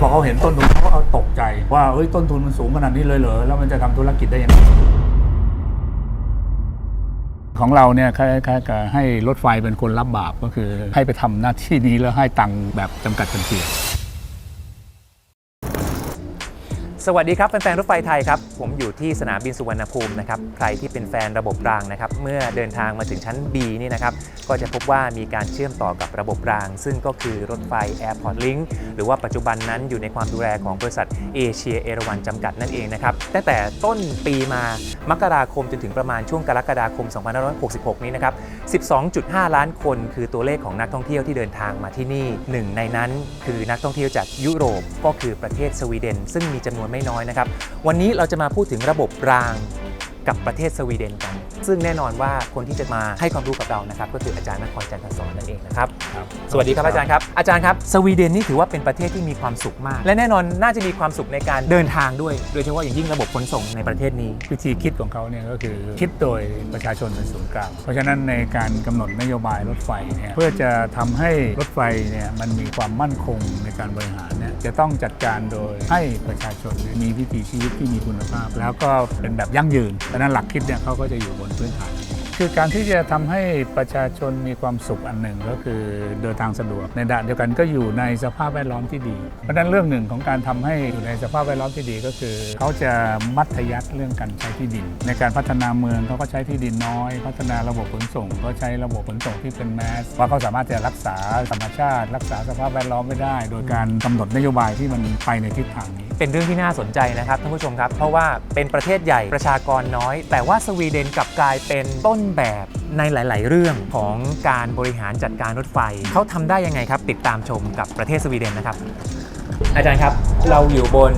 พอเขาเห็นต้นทุนเขาก็เอาตกใจ ว่าเฮ้ยต้นทุนมันสูงขนาดนี้เลยเหรอแล้วมันจะทำธุรกิจได้ยังไงของเราเนี่ยคล้ายๆกับให้รถไฟเป็นคนรับบาปก็คือให้ไปทำหน้าที่นี้แล้วให้ตังค์แบบจำกัดจำเกีย สวัสดีครับแฟนๆรถไฟไทยครับผมอยู่ที่สนามบินสุวรรณภูมินะครับใครที่เป็นแฟนระบบรางนะครับเมื่อเดินทางมาถึงชั้น B นี่นะครับก็จะพบว่ามีการเชื่อมต่อกับระบบราง ซึ่งก็คือรถไฟ Airport Link หรือว่าปัจจุบันนั้นอยู่ในความดูแลของบริษัทเอเชียเอราวันจำกัดนั่นเองนะครับตั้งแต่ต้นปีมามกราคมจนถึงประมาณช่วงกรกฎาคม 2566 นี้นะครับ 12.5 ล้านคนคือตัวเลขของนักท่องเที่ยวที่เดินทางมาที่นี่หนึ่งในนั้นคือนักท่องเที่ยวจากยุโรปก็คือประเทศสวีเดน ซึ่งมีจำนวนไม่น้อยนะครับ วันนี้เราจะมาพูดถึงระบบราง กับประเทศสวีเดนกัน ซึ่งแน่นอนว่าคนที่จะมาให้ความรู้กับเรานะครับก็คืออาจารย์นครจันทร์สอนนั่นเองนะครับ สวัสดีครับอาจารย์ครับ อาจารย์ครับสวีเดนนี่ถือว่าเป็นประเทศที่มีความสุขมาก และแน่นอนน่าจะมีความสุขในการเดินทางด้วย โดยเฉพาะอย่างยิ่งระบบขนส่งในประเทศนี้ วิธีคิดของเขาเนี่ยก็คือคิดโดยประชาชนเป็นศูนย์กลางเพราะฉะนั้นในการกำหนดนโยบายรถไฟเนี่ยเพื่อจะทำให้รถไฟเนี่ยมันมีความมั่นคงในการบริหารเนี่ยจะต้องจัดการโดยให้ประชาชนมีวิถีชีวิตที่มีคุณภาพ แล้วก็เป็นแบบยั่งยืนเพราะนั้นหลักคิดเนี่ยเขาก็จะอยู่บนพื้นฐาน คือการที่จะทำให้ประชาชนมีความสุขอันหนึ่งก็คือเดินทางสะดวก ในด้านเดียวกันก็อยู่ในสภาพแวดล้อมที่ดี เพราะนั้นเรื่องหนึ่งของการทำให้อยู่ในสภาพแวดล้อมที่ดีก็คือ เขาจะมัธยัติเรื่องการใช้ที่ดิน ในการพัฒนาเมืองเขาก็ใช้ที่ดินน้อย พัฒนาระบบขนส่ง ก็ใช้ระบบขนส่งที่เป็นแมสว่าเขาสามารถจะรักษาธรรมชาติ รักษาสภาพแวดล้อมไว้ได้ โดยการกำหนดนโยบายที่มันไปในทิศทางนี้ เป็นเรื่องที่น่าสนใจนะครับท่านผู้ชมครับ เพราะว่าเป็นประเทศใหญ่ประชากรน้อย แต่ว่าสวีเดนกลับกลายเป็นต้นแบบในหลาย ๆ เรื่องของการบริหารจัดการรถไฟ เขาทำได้ยังไงครับ ติดตามชมกับประเทศสวีเดนนะครับ อาจารย์ครับ เราอยู่บน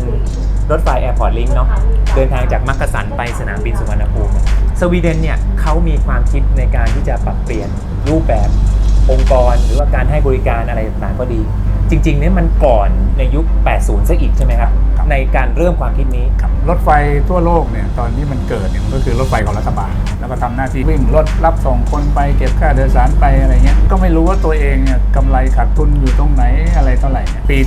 รถไฟ Airport Link เนาะเดินทางจากมักกะสันไปสนามบินสุวรรณภูมิ สวีเดนเนี่ยเขามีความคิดในการที่จะปรับเปลี่ยนรูปแบบองค์กร หรือว่าการให้บริการอะไรต่างๆก็ดี จริงๆเนี่ยมันก่อนในยุค 80 ซะอีกใช่ไหมครับ ในการเริ่มความคิดนี้ รถไฟทั่วโลกเนี่ยตอนที่มันเกิดเนี่ยมันก็คือรถไฟของรัฐบาล แล้วก็ทำหน้าที่วิ่งรถรับส่งคนไปเก็บค่าโดยสารไปอะไรเงี้ยก็ไม่รู้ว่าตัวเองเนี่ยกำไรขาดทุนอยู่ตรงไหนอะไรเท่าไหร่เนี่ยปี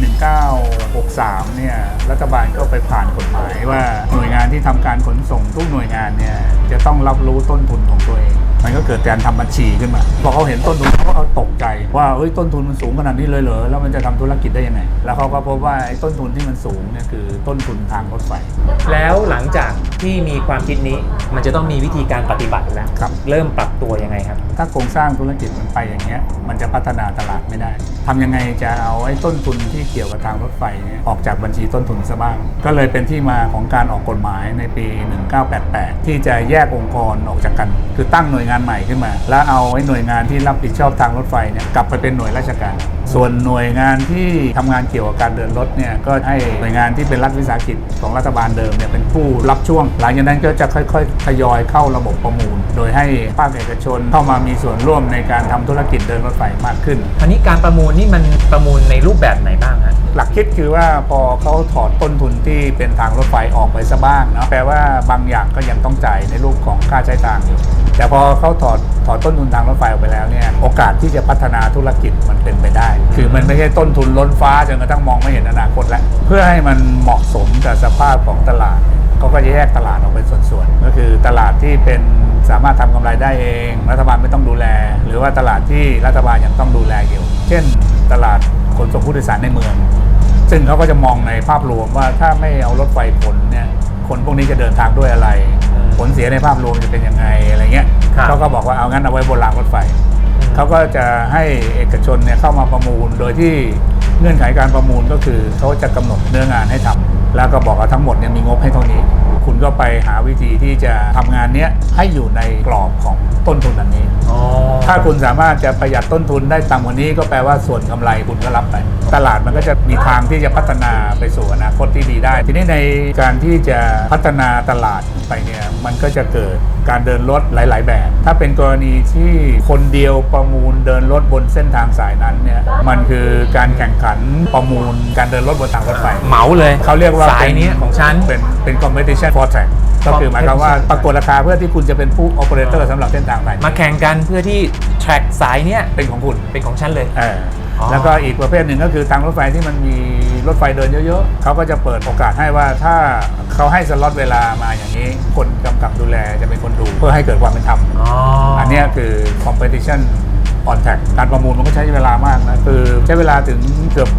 1963เนี่ยรัฐบาลก็ไปผ่านกฎหมายว่าหน่วยงานที่ทำการขนส่งทุกหน่วยงานเนี่ยจะต้องรับรู้ต้นทุนของตัวเอง มันก็เกิดการทำบัญชีขึ้นมาพอเขาเห็นต้นทุนเขาก็าตกใจว่าเอ้ยต้นทุนมันสูงขนาดนี้เลยเหรอแล้วมันจะทำธุรกิจได้ยังไง แล้วเขาก็พบว่าไอ้ต้นทุนที่มันสูงเนี่ยคือต้นทุนทางรถไฟแล้วหลังจาก ที่มีความคิดนี้ มันจะต้องมีวิธีการปฏิบัติแล้วครับ เริ่มปรับตัวยังไงครับ ถ้าโครงสร้างธุรกิจมันไปอย่างเงี้ย มันจะพัฒนาตลาดไม่ได้ทำยังไงจะเอาไอ้ต้นทุนที่เกี่ยวกับทางรถไฟเนี่ยออกจากบัญชีต้นทุนซะบ้าง ก็เลยเป็นที่มาของการออกกฎหมายในปี 1988 ที่จะแยกองค์กรออกจากกัน คือตั้งหน่วยงานใหม่ขึ้นมา แล้วเอาไอ้หน่วยงานที่รับผิดชอบทางรถไฟเนี่ยกลับไปเป็นหน่วยราชการ ส่วนหน่วยงานที่ทำงานเกี่ยวกับการเดินรถเนี่ยก็ให้หน่วยงานที่เป็นรัฐวิสาหกิจของรัฐบาลเดิมเนี่ยเป็นผู้รับช่วงหลังจากนั้นก็จะค่อยๆทยอยเข้าระบบประมูล โดยให้ภาคเอกชนเข้ามามีส่วนร่วมในการทำธุรกิจเดินรถไฟมากขึ้นคราวนี้การประมูลนี่มันประมูลในรูปแบบไหนบ้างฮะหลักคิดคือว่าพอเขาถอดต้นทุนที่เป็นทางรถไฟออกไปซะบ้างเนาะแปลว่าบางอย่างก็ยังต้องจ่ายในรูปของค่าใช้ทางอยู่แต่พอเขาถอดถอดต้นทุนทางรถไฟออกไปแล้วเนี่ยโอกาสที่จะพัฒนาธุรกิจมันเป็นไปได้ คือมันไม่ใช่ต้นทุนล้นฟ้าจนกระทั่งมองไม่เห็นอนาคตแล้ว เพื่อให้มันเหมาะสมกับสภาพของตลาด เนี่ยเขาก็จะแยกตลาดออกเป็นส่วนๆ ก็คือตลาดที่เป็นสามารถทำกำไรได้เอง รัฐบาลไม่ต้องดูแล หรือว่าตลาดที่รัฐบาลยังต้องดูแลอยู่ เช่น ตลาดขนส่งผู้โดยสารในเมือง ซึ่งเขาก็จะมองในภาพรวมว่าถ้าไม่เอารถไฟขนเนี่ยคนพวกนี้จะเดินทางด้วยอะไรอืมผลเสียในภาพรวมจะเป็นยังไงอะไรเงี้ยครับเขาก็บอกว่าเอางั้นเอาไว้บนรางรถไฟเขาก็จะให้เอกชนเนี่ยเข้ามาประมูลโดยที่เงื่อนไขการประมูลก็คือเขาจะกำหนดเนื้องานให้ทำ แล้วก็บอกว่าทั้งหมดเนี่ยมีงบให้เท่านี้คุณ ก็ไปหาวิธีที่จะทำงานเนี้ยให้อยู่ในกรอบของต้นทุนอันนี้อ๋อถ้าคุณสามารถจะประหยัดต้นทุนได้ต่ำกว่านี้ก็แปลว่าส่วนกำไรคุณก็รับไป ตลาดมันก็จะมีทางที่จะพัฒนาไปสู่อนาคตที่ดีได้ ทีนี้ในการที่จะพัฒนาตลาดไปเนี่ยมันก็จะเกิดการเดินรถหลาย ๆ แบบ ถ้าเป็นกรณีที่คนเดียวประมูลเดินรถบนเส้นทางสายนั้นเนี่ยมันคือการแข่งขันประมูลการเดินรถบนทางรถไฟเหมาเลยเขาเรียกว่าสายเนี้ยของฉันเป็นเป็น competition for track ก็คือหมายความว่าประกวดราคาเพื่อที่คุณจะเป็นผู้ operator สำหรับเส้นทางสายนี้มาแข่งกันเพื่อที่แทร็กสายเนี้ยเป็นของคุณเป็นของฉันเลยเออออแล้วก็อีกประเภทหนึ่งก็คือทางรถไฟที่มันมีรถไฟเดินเยอะๆ เขาก็จะเปิดโอกาสให้ว่าถ้าเขาให้สล็อตเวลามาอย่างนี้ คนกำกับดูแลจะเป็นคนดูเพื่อให้เกิดความเป็นธรรมอ๋อ อัอันเนี้ยคือ competition on track การประมูลมันก็ใช้เวลามากนะคือใช้เวลาถึงเกือบ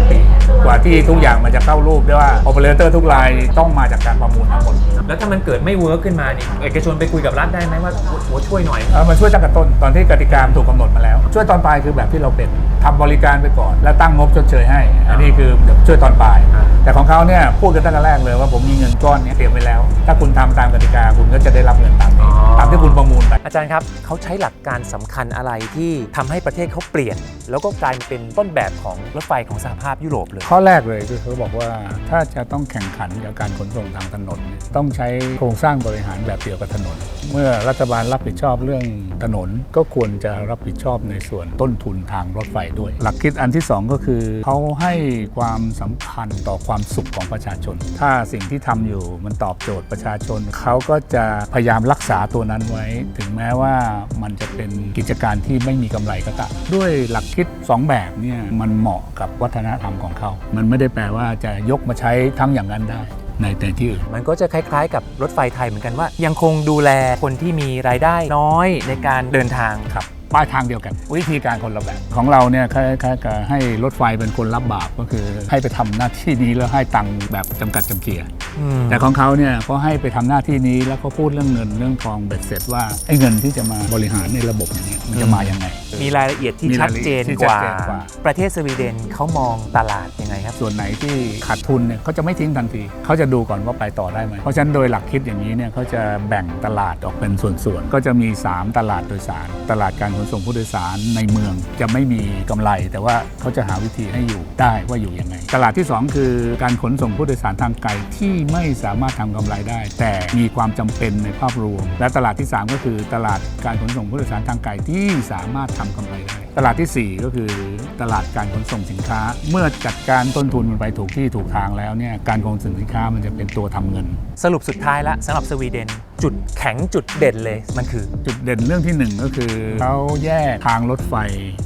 25 ปี กว่าที่ทุกอย่างมันจะเข้ารูปได้ว่า operator ทุกรายต้องมาจากการประมูลทั้งหมดแล้วถ้ามันเกิดไม่เวิร์กขึ้นมานี่เอกชนไปคุยกับรัฐได้ไหมว่าโอ้ช่วยหน่อยเออมาช่วยตั้งแต่ต้นตอนที่กติกาถูกกำหนดมาแล้ว ช่วยตอนปลายคือแบบที่เราเป็นทำบริการไปก่อน แล้วตั้งงบชดเชยให้ อันนี้คือเดี๋ยวช่วยตอนปลายอ่า แต่ของเขาเนี่ยพูดกันตั้งแต่แรกเลยว่าผมมีเงินก้อนเนี้เตรียมไว้แล้ว ถ้าคุณทำตามกติกาคุณก็จะได้รับเงินตามนี้ตามที่คุณประมูลไปอาจารย์ครับเขาใช้หลักการสำคัญอะไรที่ทำให้ประเทศเขาเปลี่ยน แล้วก็กลายมาเป็นต้นแบบของรถไฟของสหภาพยุโรปเลย ข้อแรกเลยคือเขาบอกว่าถ้าจะต้องแข่งขันกับการขนส่งทางถนนเนี่ยต้องใช้โครงสร้างบริหารแบบเดียวกับถนน เมื่อรัฐบาลรับผิดชอบเรื่องถนน ก็ควรจะรับผิดชอบในส่วนต้นทุนทางรถไฟด้วย หลักคิดอันที่สองก็คือเขาให้ความสำคัญต่อความสุขของประชาชน ถ้าสิ่งที่ทำอยู่มันตอบโจทย์ประชาชน เขาก็จะพยายามรักษาตัวนั้นไว้ ถึงแม้ว่ามันจะเป็นกิจการที่ไม่มีกำไรก็ตามด้วยหลักคิด 2 แบบเนี่ยมันเหมาะกับวัฒนธรรมของเขา มันไม่ได้แปลว่าจะยกมาใช้ทั้งอย่างนั้นได้ในแต่ที่อื่นมันก็จะคล้ายๆ กับรถไฟไทยเหมือนกันว่า ยังคงดูแลคนที่มีรายได้น้อยในการเดินทางครับ ป้ายทางเดียวกัน วิธีการคนละแบบของเราเนี่ยคล้ายๆกับให้รถไฟเป็นคนรับบาปก็คือให้ไปทำหน้าที่นี้แล้วให้ตังค์แบบจำกัดจำเกีย แต่ของเขาเนี่ยเขาให้ไปทำหน้าที่นี้แล้วเขาพูดเรื่องเงินเรื่องทองเบ็ดเสร็จว่าไอ้เงินที่จะมาบริหารในระบบอย่างเนี้ยมันจะมายังไง มีรายละเอียดที่มีชัราดยละเจเอียนดที่กว่าชัดเจนกว่า ประเทศสวีเดนเขามองตลาดยังไงครับ ส่วนไหนที่ขาดทุนเนี่ยเขาจะไม่ทิ้งทันทีเขาจะดูก่อนว่าไปต่อได้ไหมเพราะฉะนั้นโดยหลักคิดอย่างนี้เนี่ยเขาจะแบ่งตลาดออกเป็นส่วนๆก็จะมี 3 ตลาดโดยสาร ตลาดการขนส่งผู้โดยสารในเมืองจะไม่มีกำไร แต่ว่าเขาจะหาวิธีให้อยู่ได้ว่าอยู่ยังไง ตลาดที่ 2 คือการขนส่งผู้โดยสารทางไกลที่ไม่สามารถทำกำไรได้ แต่มีความจำเป็นในภาพรวม และตลาดที่ 3 ก็คือตลาดการขนส่งผู้โดยสารทางไกลที่สามารถทำกำไรได้ ตลาดทีสี่ 4 ก็คือตลาดการขนส่งสินค้า เมื่อจัดการต้นทุนมันไปถูกที่ถูกทางแล้วเนี่ยการขนส่งสินค้ามันจะเป็นตัวทำเงิน สรุปสุดท้ายละสำหรับสวีเดน จุดแข็งจุดเด่นเลยมันคือ จุดเด่นเรื่องที่หนึ่งก็คือเขาแยกทางรถไฟ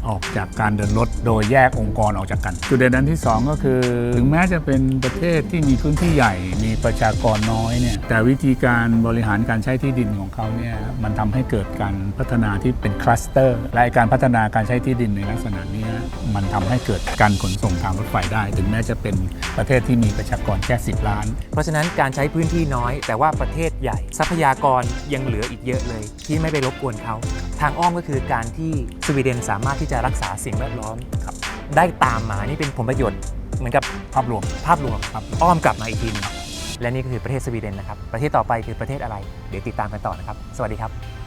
ออกจากการเดินรถ โดยแยกองค์กรออกจากกัน จุดเด่นอันที่สองก็คือ ถึงแม้จะเป็นประเทศที่มีพื้นที่ใหญ่ มีประชากรน้อยเนี่ยแต่วิธีการบริหารการใช้ที่ดินของเขาเนี่ยมันทำให้เกิดการพัฒนาที่เป็นคลัสเตอร์และการพัฒนาการใช้ที่ดินในลักษณะเนี้ยมันทำให้เกิดการขนส่งทางรถไฟได้ ถึงแม้จะเป็นประเทศที่มีประชากรแค่ 10 ล้าน เพราะฉะนั้นการใช้พื้นที่น้อย แต่ว่าประเทศใหญ่ ทรัพยากรยังเหลืออีกเยอะเลย ที่ไม่ไปรบกวนเขา ทางอ้อมก็คือการที่สวีเดนสามารถที่จะรักษาสิ่งแวดล้อมครับได้ตามมานี่เป็นผลประโยชน์เหมือนกับภาพรวมภาพรวมครับอ้อมกลับมาอีกทีหนึงและนี่ก็คือประเทศสวีเดนนะครับ ประเทศต่อไปคือประเทศอะไร เดี๋ยวติดตามกันต่อนะครับ สวัสดีครับ